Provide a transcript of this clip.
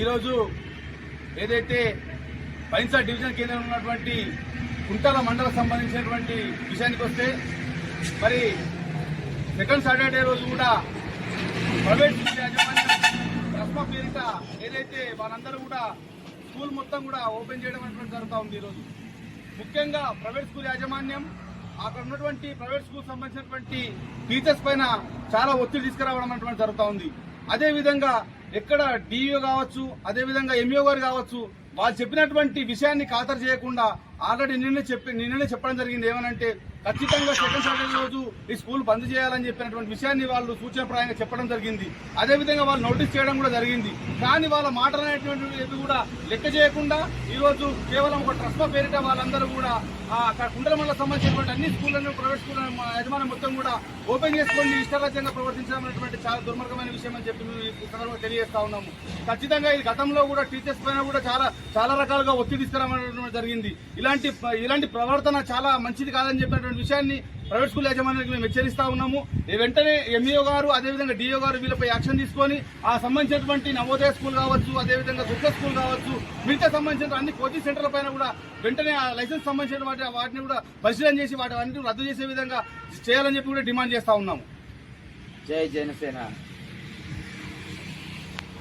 ఈరోజు ఏదైతే బైన్సా డివిజన్ కేంద్రంలో ఉన్నటువంటి కుంటాల మండలం సంబంధించినటువంటి విషయానికి వస్తే మరి సెకండ్ సాటర్డే రోజు కూడా ప్రైవేట్ స్కూల్ యాజమాన్యం పేరిట ఏదైతే వాళ్ళందరూ కూడా స్కూల్ మొత్తం కూడా ఓపెన్ చేయడం అనేటువంటి జరుగుతూ ఉంది ఈరోజు. ముఖ్యంగా ప్రైవేట్ స్కూల్ యాజమాన్యం అక్కడ ఉన్నటువంటి ప్రైవేట్ స్కూల్ సంబంధించినటువంటి టీచర్స్ పైన చాలా ఒత్తిడి తీసుకురావడం అనేటువంటి జరుగుతూ ఉంది. అదేవిధంగా ఎక్కడ డిఈఓ కావచ్చు అదే విధంగా ఎంఈఓ గారు కావచ్చు వాళ్ళు చెప్పినటువంటి విషయాన్ని ఖాతరు చేయకుండా ఆల్రెడీ నిన్ననే చెప్పి నిన్ననే చెప్పడం జరిగింది. ఏమనంటే ఖచ్చితంగా సెకండ్ సాటర్డే రోజు ఈ స్కూల్ బంద్ చేయాలని చెప్పినటువంటి విషయాన్ని వాళ్ళు సూచనప్రాయంగా చెప్పడం జరిగింది. అదే విధంగా వాళ్ళు నోటీస్ చేయడం కూడా జరిగింది. కానీ వాళ్ళ మాటలు అనేటువంటివి కూడా లెక్క చేయకుండా ఈ రోజు కేవలం ఒక ట్రస్ట్ పేరిట వాళ్ళందరూ కూడా అక్కడ కుండల మండలం సంబంధించినటువంటి అన్ని స్కూళ్ళను ప్రైవేట్ స్కూళ్ళను మా యజమాని మొత్తం కూడా ఓపెన్ చేసుకొని ఇష్టరాజ్యంగా ప్రవర్తించడం అనేటువంటి చాలా దుర్మార్గమైన విషయం అని చెప్పి మేము ఈ సందర్భంగా తెలియజేస్తా ఉన్నాము. ఖచ్చితంగా ఈ గతంలో కూడా టీచర్స్ పైన కూడా చాలా చాలా రకాలుగా ఒత్తిడి తీసుకురావడం జరిగింది. ఇలా ఇలాంటి ఇలాంటి ప్రవర్తన చాలా మంచిది కాదని చెప్పినటువంటి విషయాన్ని ప్రైవేట్ స్కూల్ యాజమాన్యానికి మేము హెచ్చరిస్తా ఉన్నాము. వెంటనే ఎంఈఓ గారు అదేవిధంగా డిఓ గారు వీళ్ళపై యాక్షన్ తీసుకొని ఆ సంబంధించినటువంటి నవోదయ స్కూల్ కావచ్చు అదేవిధంగా దుర్గ స్కూల్ కావచ్చు మిగతా సంబంధించిన అన్ని కోచింగ్ సెంటర్ల పైన కూడా వెంటనే ఆ లైసెన్స్ సంబంధించిన వాటి వాటిని కూడా పరిశీలన చేసి వాటి అన్నింటిని రద్దు చేసే విధంగా చేయాలని చెప్పి కూడా డిమాండ్ చేస్తా ఉన్నాము. జై జనసేన.